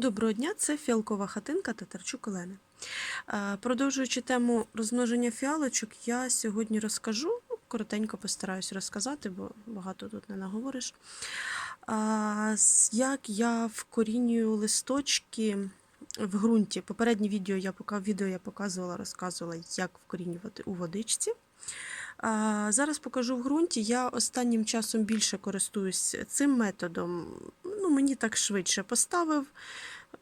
Доброго дня, це фіалкова хатинка Татарчук Олени. Е, Продовжуючи тему розмноження фіалочок, я сьогодні розкажу, ну, коротенько постараюсь розказати, бо багато тут не наговориш. Як я вкорінюю листочки в ґрунті. Попереднє відео я відео я показувала, розказувала, як вкорінювати у водичці. Зараз покажу в ґрунті. Я останнім часом більше користуюсь цим методом. Мені так швидше поставив,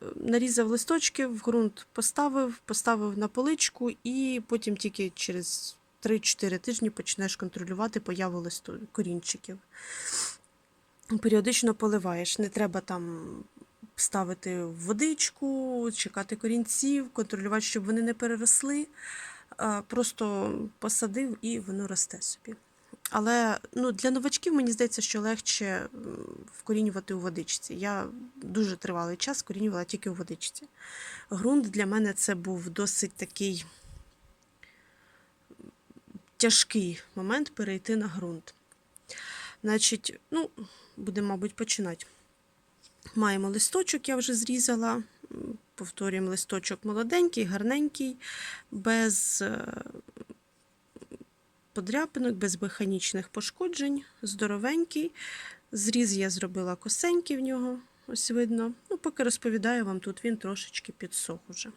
е, нарізав листочки, в ґрунт поставив, поставив на поличку, і потім тільки через 3-4 тижні почнеш контролювати появу листу корінчиків. Періодично поливаєш. Не треба там ставити в водичку, чекати корінців, контролювати, щоб вони не переросли. Просто посадив і воно росте собі. Але ну, для новачків мені здається, що легше вкорінювати у водичці. Я дуже тривалий час вкорінювала тільки у водичці. Грунт для мене це був досить такий тяжкий момент перейти на ґрунт. Значить, ну, будемо, мабуть, починати. Маємо листочок, я вже зрізала. Повторюємо, листочок молоденький, гарненький, без е, подряпинок, без механічних пошкоджень, здоровенький. Зріз я зробила косенький в нього, ось видно. Ну, поки розповідаю вам, тут він трошечки підсох уже.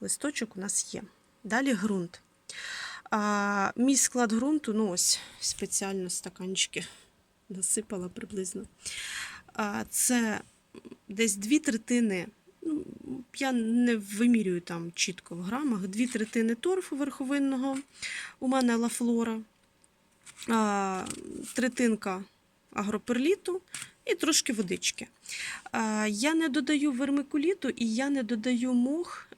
Листочок у нас є. Далі ґрунт. А, мій склад ґрунту, ну ось спеціально стаканчики насипала приблизно. А, це десь дві третини. Я не вимірюю там чітко в грамах. Дві третини торфу верховинного. У мене лафлора, третинка агроперліту і трошки водички. Я не додаю вермикуліту і я не додаю мох,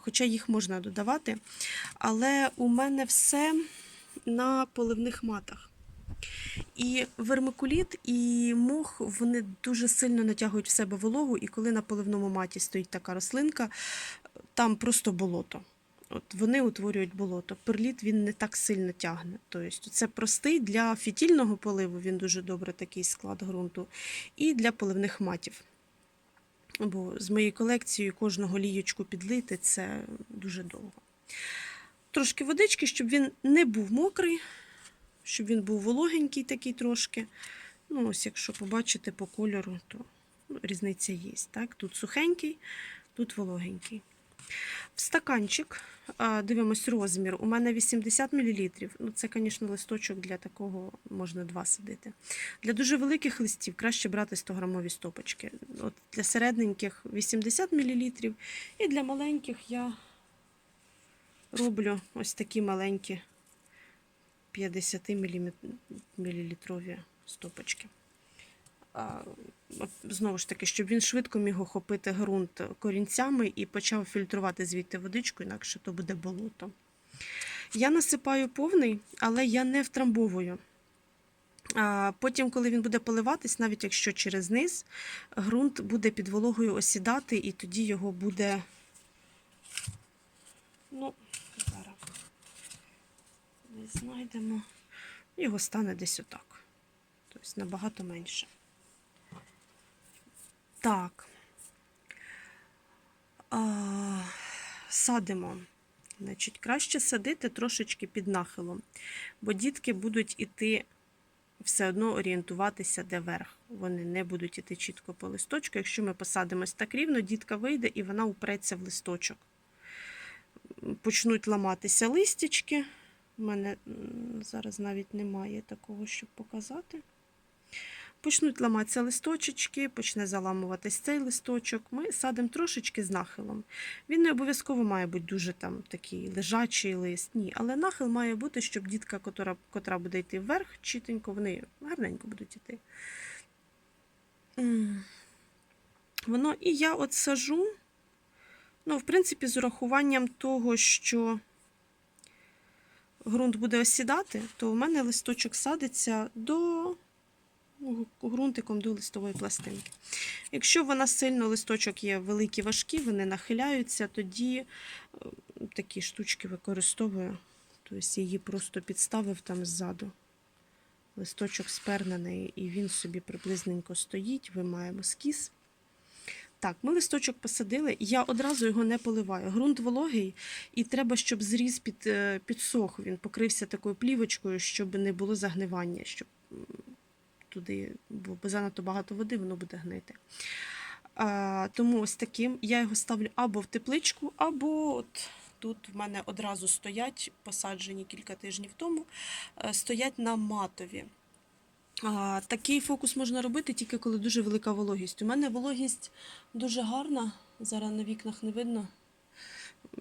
хоча їх можна додавати. Але у мене все на поливних матах. І вермикуліт, і мох вони дуже сильно натягують в себе вологу, і коли на поливному маті стоїть така рослинка, там просто болото. От вони утворюють болото. Перліт він не так сильно тягне. Тобто це простий для фітільного поливу, він дуже добре такий склад ґрунту, і для поливних матів. Бо з моєю колекцією кожного лієчку підлити це дуже довго. Трошки водички, щоб він не був мокрий, щоб він був вологенький такий трошки. Ну, ось, якщо побачите по кольору, то ну, різниця є. Так? Тут сухенький, тут вологенький. В стаканчик дивимось розмір. У мене 80 мл. Ну, це, звісно, листочок для такого можна два садити. Для дуже великих листів краще брати 100-грамові стопочки. От для середненьких 80 мл. І для маленьких я роблю ось такі маленькі 50 мл стопочки. Знову ж таки, щоб він швидко міг охопити ґрунт корінцями і почав фільтрувати звідти водичку, інакше то буде болото. Я насипаю повний, але я не втрамбовую. Потім, коли він буде поливатись, навіть якщо через низ, ґрунт буде під вологою осідати, і тоді його буде. Ну, ми знайдемо. Його стане десь отак. Тобто набагато менше. Так. А, садимо. Значить, краще садити трошечки під нахилом, бо дітки будуть іти все одно орієнтуватися де верх. Вони не будуть іти чітко по листочку. Якщо ми посадимось так рівно, дітка вийде і вона упреться в листочок. Почнуть ламатися листячки. У мене зараз навіть немає такого, щоб показати. Почнуть ламатися листочечки, почне заламуватись цей листочок. Ми садимо трошечки з нахилом. Він не обов'язково має бути дуже там такий лежачий лист. Ні, але нахил має бути, щоб дітка, котра, котра буде йти вверх, чітенько, вони гарненько будуть йти. Воно і я от сажу, ну, в принципі, з урахуванням того, що ґрунт буде осідати, то у мене листочок садиться до ну, ґрунтиком до листової пластинки. Якщо вона сильно листочок є великі, важкі, вони нахиляються, тоді е, такі штучки використовую. Тобто її просто підставив там ззаду. Листочок спернений, і він собі приблизненько стоїть, вимаємо скіс. Так, ми листочок посадили, я одразу його не поливаю. Ґрунт вологий, і треба, щоб зріз під, е, підсох. Він покрився такою плівочкою, щоб не було загнивання, щоб туди, бо занадто багато води, воно буде гнити. А, тому ось таким я його ставлю або в тепличку, або от тут в мене одразу стоять, посаджені кілька тижнів тому, е, стоять на матові. А, такий фокус можна робити тільки коли дуже велика вологість. У мене вологість дуже гарна. Зараз на вікнах не видно.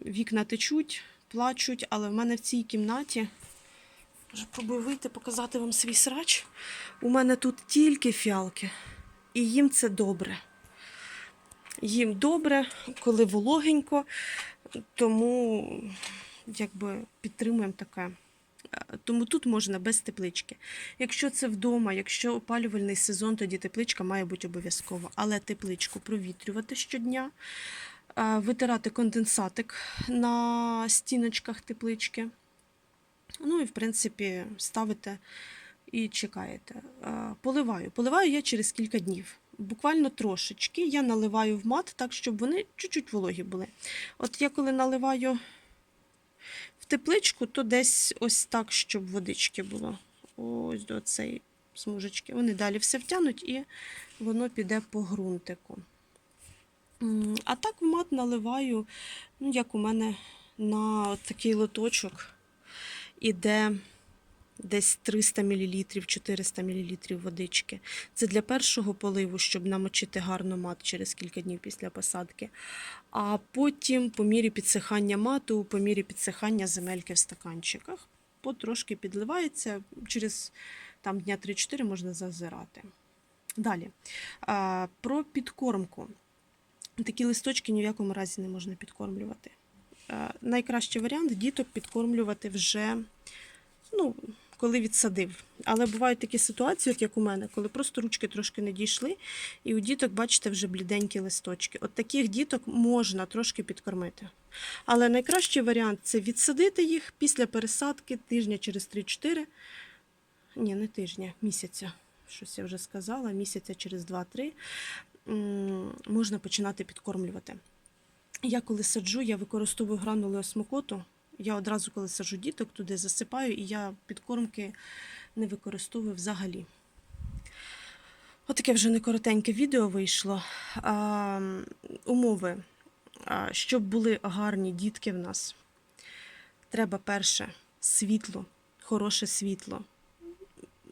Вікна течуть, плачуть, але в мене в цій кімнаті. Вже пробую вийти, показати вам свій срач. У мене тут тільки фіалки, і їм це добре. Їм добре, коли вологенько, тому якби підтримуємо таке. Тому тут можна без теплички. Якщо це вдома, якщо опалювальний сезон, тоді тепличка має бути обов'язкова. Але тепличку провітрювати щодня, витирати конденсатик на стіночках теплички. Ну і, в принципі, ставите і чекаєте. Поливаю. Поливаю я через кілька днів. Буквально трошечки. Я наливаю в мат так, щоб вони чуть-чуть вологі були. От я коли наливаю тепличку, то десь ось так, щоб водички було. Ось до цієї смужечки. Вони далі все втягнуть і воно піде по ґрунтику. А так в мат наливаю, ну, як у мене на такий лоточок іде десь 300 мл, 400 мл водички. Це для першого поливу, щоб намочити гарно мат через кілька днів після посадки. А потім, по мірі підсихання мату, по мірі підсихання земельки в стаканчиках, потрошки підливається, через там, дня 3-4 можна зазирати. Далі. Про підкормку. Такі листочки ні в якому разі не можна підкормлювати. Найкращий варіант діток підкормлювати вже, ну, коли відсадив. Але бувають такі ситуації, от як у мене, коли просто ручки трошки не дійшли, і у діток, бачите, вже бліденькі листочки. От таких діток можна трошки підкормити. Але найкращий варіант це відсадити їх після пересадки тижня через 3-4. Ні, не тижня, місяця. Щось я вже сказала, місяця через 2-3 можна починати підкормлювати. Я коли саджу, я використовую гранули осмокоту. Я одразу, коли саджу діток, туди засипаю, і я підкормки не використовую взагалі. Отаке вже не коротеньке відео вийшло. А, умови, а, щоб були гарні дітки в нас, треба перше світло, хороше світло.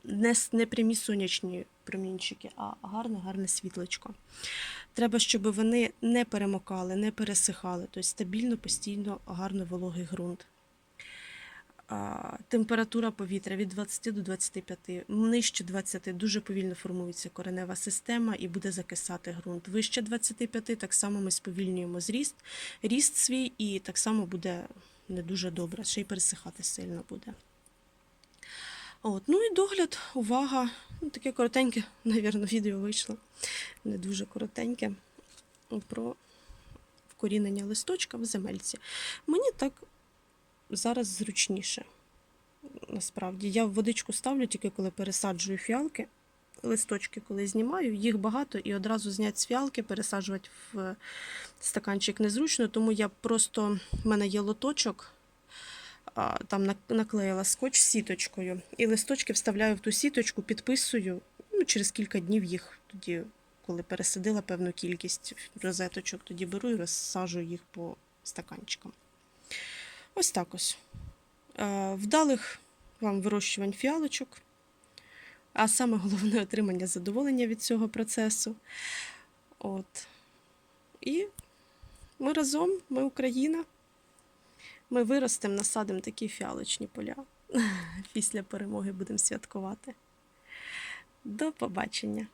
Не, не прямі сонячні промінчики, а гарне, гарне світлечко. Треба, щоб вони не перемокали, не пересихали, тобто стабільно, постійно, гарно вологий ґрунт. Температура повітря від 20 до 25, нижче 20 дуже повільно формується коренева система і буде закисати ґрунт. Вище 25 так само ми сповільнюємо зріст, ріст свій, і так само буде не дуже добре, ще й пересихати сильно буде. От, ну і догляд, увага. Ну, таке коротеньке, навірно, відео вийшло. Не дуже коротеньке. Про вкорінення листочка в земельці. Мені так зараз зручніше. Насправді, я в водичку ставлю тільки коли пересаджую фіалки. Листочки, коли знімаю, їх багато, і одразу зняти з фіалки, пересаджувати в стаканчик незручно, тому я просто в мене є лоточок, там наклеїла скотч сіточкою, і листочки вставляю в ту сіточку, підписую. Ну, через кілька днів їх тоді, коли пересадила певну кількість розеточок, тоді беру і розсаджую їх по стаканчикам. Ось так ось. Вдалих вам вирощувань фіалочок, а саме головне отримання задоволення від цього процесу. От. І ми разом, ми Україна. Ми виростемо, насадимо такі фіалочні поля. Після перемоги будемо святкувати. До побачення!